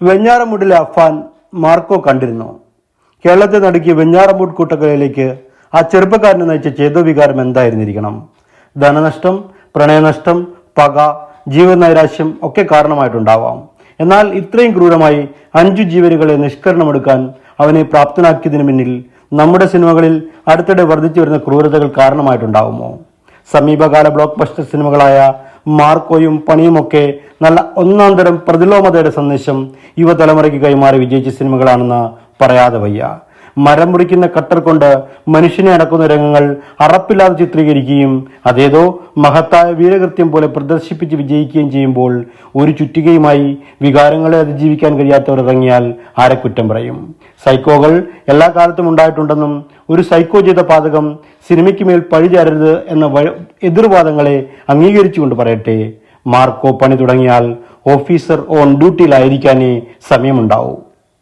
വെഞ്ഞാറമൂടിലെ Affan Marco കണ്ടിരുന്നു. കേരളത്തെ നടുക്കിയ വെഞ്ഞാറമൂട് കൂട്ടക്കലയിലേക്ക് ആ ചെറുപ്പക്കാരനെ നയിച്ച ചേതോവികാരം എന്തായിരുന്നിരിക്കണം? ധനനഷ്ടം പ്രണയനഷ്ടം പക ജീവനൈരാശ്യം ഒക്കെ കാരണമായിട്ടുണ്ടാവാം. എന്നാൽ ഇത്രയും ക്രൂരമായി അഞ്ചു ജീവനുകളെ നിഷ്കരണമെടുക്കാൻ അവനെ പ്രാപ്തനാക്കിയതിനു പിന്നിൽ നമ്മുടെ സിനിമകളിൽ അടുത്തിടെ വർദ്ധിച്ചു വരുന്ന ക്രൂരതകൾ കാരണമായിട്ടുണ്ടാവുമോ? സമീപകാല ബ്ലോക്ക് ബസ്റ്റർ സിനിമകളായ മാർക്കോയും പണിയുമൊക്കെ നല്ല ഒന്നാം തരം പ്രതിലോമതയുടെ സന്ദേശം യുവതലമുറയ്ക്ക് കൈമാറി വിജയിച്ച സിനിമകളാണെന്ന് പറയാതെ വയ്യ. മരം മുറിക്കുന്ന കട്ടർ കൊണ്ട് മനുഷ്യനെ അടക്കുന്ന രംഗങ്ങൾ അറപ്പില്ലാതെ ചിത്രീകരിക്കുകയും അതേതോ മഹത്തായ വീരകൃത്യം പോലെ പ്രദർശിപ്പിച്ച് വിജയിക്കുകയും ചെയ്യുമ്പോൾ ഒരു ചുറ്റികയുമായി വികാരങ്ങളെ അതിജീവിക്കാൻ കഴിയാത്തവർ ഇറങ്ങിയാൽ ആരെ കുറ്റം പറയും? സൈക്കോകൾ എല്ലാ കാലത്തും ഉണ്ടായിട്ടുണ്ടെന്നും ഒരു സൈക്കോ ചെയ്ത പാതകം സിനിമയ്ക്ക് മേൽ പഴിചാരരുത് എന്ന എതിർവാദങ്ങളെ അംഗീകരിച്ചുകൊണ്ട് പറയട്ടെ. മാർക്കോ പണി തുടങ്ങിയാൽ ഓഫീസർ ഓൺ ഡ്യൂട്ടിയിലായിരിക്കാനേ സമയമുണ്ടാവൂ.